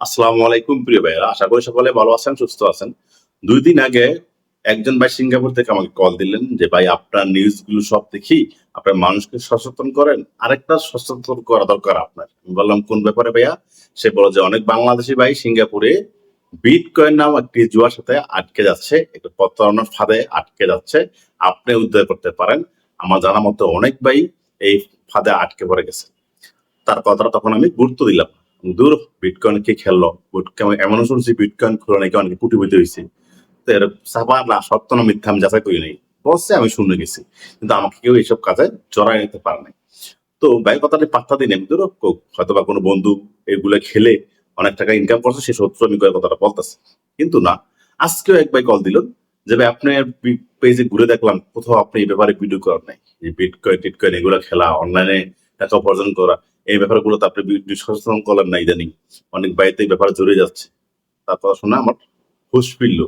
আসসালামু আলাইকুম, প্রিয় ভাইয়েরা। আশা করি সকলে ভালো আছেন, সুস্থ আছেন। দুই দিন আগে একজন ভাই সিঙ্গাপুর থেকে আমাকে কল দিলেন যে, ভাই, আপনার নিউজগুলো সব দেখি, আপনার মানুষকে সচেতন করেন। আরেকটা সচেতন করা দরকার আপনার। আমি বললাম, কোন ব্যাপারে ভাইয়া? সে বলে যে, অনেক বাংলাদেশি ভাই সিঙ্গাপুরে বিট কয়েন নাম একটি জুয়ার সাথে আটকে যাচ্ছে, একটু প্রতারণার ফাঁদে আটকে যাচ্ছে। আপনি উদ্ধার করতে পারেন। আমার জানা মতো অনেক ভাই এই ফাঁদে আটকে পড়ে গেছে। তার কথাটা তখন আমি গুরুত্ব দিলাম দূর বিটকয়েন কে খেললো এমনও শুনছি বিটকয়েন খুলে নাকি হয়েছে। তো এর না, সত্য না মিথ্যা আমি যাচাই করি নাই। আমি শুনে গেছি। কিন্তু আমাকে কেউ এইসব কাজে নিতে পারে নাই। তো কথাটি পাত্তা দিন আমি হয়তো বা কোনো বন্ধু এগুলো খেলে অনেক টাকা ইনকাম করছে, সে সত্য আমি কথাটা বলতেছে। কিন্তু না, আজকেও এক ভাই কল দিল যে, ভাই, আপনার পেজে ঘুরে দেখলাম, কোথাও আপনি এই ব্যাপারে ভিডিও করার নাই। বিটকয়েন টিটকয়েন এগুলো খেলা অনলাইনে টাকা উপার্জন করা। এই ব্যাপারগুলো তো আপনি সচেতন করলেন না ইদানিং। অনেক বাড়িতে এই ব্যাপারে জড়িয়ে যাচ্ছে। তার কথা শুনে আমার হুশ ফিরল।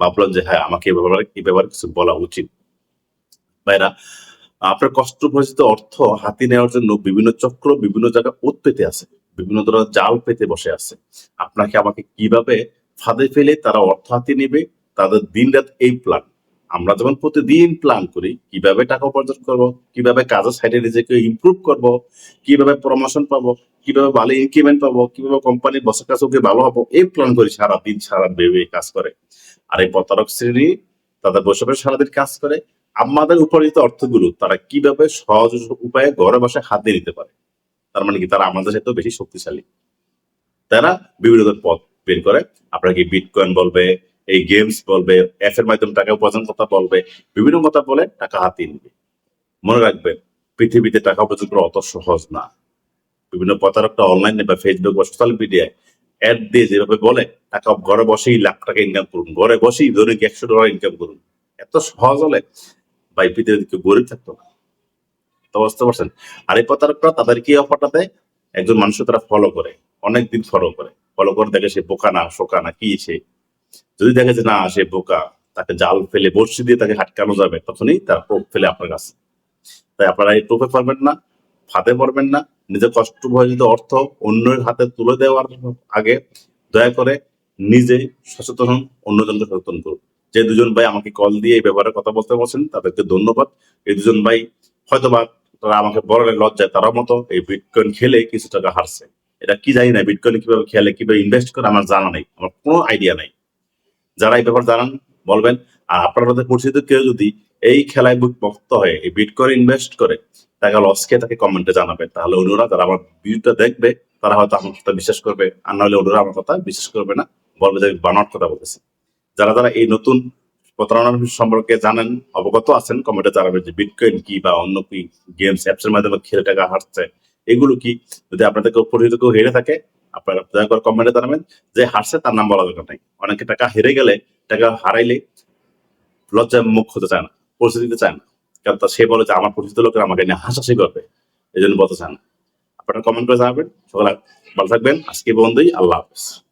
ভাবলাম যে হ্যাঁ আমাকে এই ব্যাপারে এই ব্যাপারে কিছু বলা উচিত। ভাইরা, আপনার কষ্ট পরিচিত অর্থ হাতি নেওয়ার জন্য বিভিন্ন চক্র, বিভিন্ন জায়গায় ওত পেতে আছে। বিভিন্ন ধরনের জাল পেতে বসে আছে। আপনাকে আমাকে কীভাবে ফাঁদে ফেলে তারা অর্থ হাতি নেবে, তাদের দিন রাত এই প্ল্যান আমরা যেমন প্রতিদিন প্ল্যান করি, কীভাবে টাকা উপার্জন করব, কীভাবে কাজের সাইডে নিজেকে ইমপ্রুভ করব, কীভাবে প্রমোশন পাবো, কীভাবে ভালো ইনক্রিমেন্ট পাবো, কীভাবে কোম্পানির বসের কাছে গিয়ে ভালো হব, এই প্ল্যান করি সারাদিন সারা ভেবে কাজ করে। আর এই প্রতারক শ্রেণি তাদের বসে বসে সারাদিন কাজ করে। আমাদের উপার্জিত অর্থগুলো তারা কীভাবে সহজ উপায়ে ঘরে বসে হাতে নিতে পারে? তার মানে কি? তারা আমাদের সাথে বেশি শক্তিশালী। তারা বিভিন্ন পথ বের করে। আপনাকে বিটকয়েন বলবে এই গেমস বলবে অ্যাপ এর মাধ্যমে টাকা উপার্জন কথা বলবে, বিভিন্ন কথা বলে টাকা হাতিয়ে নিবে। মনে রাখবেন, পৃথিবীতে টাকা উপার্জন করা অত সহজ না। বিভিন্ন প্রতারকটা অনলাইনে বা ফেসবুক বা সোশ্যাল মিডিয়ায় অ্যাড দিয়ে যেভাবে বলে, টাকা ঘরে বসেই লাখ টাকা ইনকাম করুন, ঘরে বসেই দৈনিক একশো ডলার ইনকাম করুন। এত সহজ হলে ভাই পৃথিবীতে কেউ গরিব থাকতো না। তো বুঝতে পারছেন? আর এই প্রতারকরা তাদের কি অফারটা দেয়? একজন মানুষকে তারা ফলো করে, অনেকদিন ফলো করে। ফলো করে দেখে সে বোকা না, শোকা না, কি সে? যদি দেখে যে না সে বোকা, তাকে জাল ফেলে বর্ষি দিয়ে তাকে হাটকানো যাবে, তখনই তার প্রোপ ফেলে আপনার কাছে। তাই আপনারা এই প্রোপে পারবেন না, ফাঁদে পড়বেন না, নিজের কষ্ট ভয়জিত অর্থ অন্যের হাতে তুলে দেওয়ার আগে দয়া করে নিজে সচেতন হন, অন্যজনকে সচেতন করুন। যে দুজন ভাই আমাকে কল দিয়ে এই ব্যাপারে কথা বলতে বলছেন, তাদেরকে ধন্যবাদ। এই দুজন ভাই হয়তোবা তারা আমাকে বড় লজ্জায় তারা মতো এই বিটকয়েন খেলে কিছু টাকা হারছে। এটা কি জানি না বিটকয়েন কীভাবে খেলে, কীভাবে ইনভেস্ট করে, আমার জানা নেই, আমার কোনো আইডিয়া নাই। যারা এই ব্যাপার জানান, বলবেন। আর আপনাদের পরিচিত কেউ যদি এই খেলায় ভক্ত হয়ে এই বিটকয়েন ইনভেস্ট করে টাকা লস খেয়ে তাকে কমেন্টে জানাবেন। তাহলে অন্যরা যারা আমার ভিডিওটা দেখবে, তারা হয়তো আমার কথা বিশ্বাস করবে। আর নাহলে অন্যরা আমার কথা বিশ্বাস করবে না। বলবে যে বানট কথা বলতেছি। যারা যারা এই নতুন প্রতারণার সম্পর্কে জানেন, অবগত আছেন কমেন্টে জানাবেন যে বিটকয়েন কি বা অন্য কি গেমস অ্যাপস এর মাধ্যমে খেলে টাকা হারছে। এগুলো কি? যদি আপনাদের কেউ পরিচিত কেউ হেরে থাকে আপনারা দয়া করে কমেন্টে জানাবেন, যে হারছে তার নাম বলা দরকার নাই। অনেকে টাকা হেরে গেলে টাকা হারাইলে লজ্জায় মুখ হতে চায় না পরিচয় দিতে চায় না। কারণ তা সে বলে যে আমার পরিচিত লোকের আমাকে নিয়ে হাসাহাসি করবে এই জন্য বলতে চায় না। আপনারা কমেন্ট করে জানাবেন। সকালে ভালো থাকবেন। আজকে বন্ধুই আল্লাহ হাফেজ।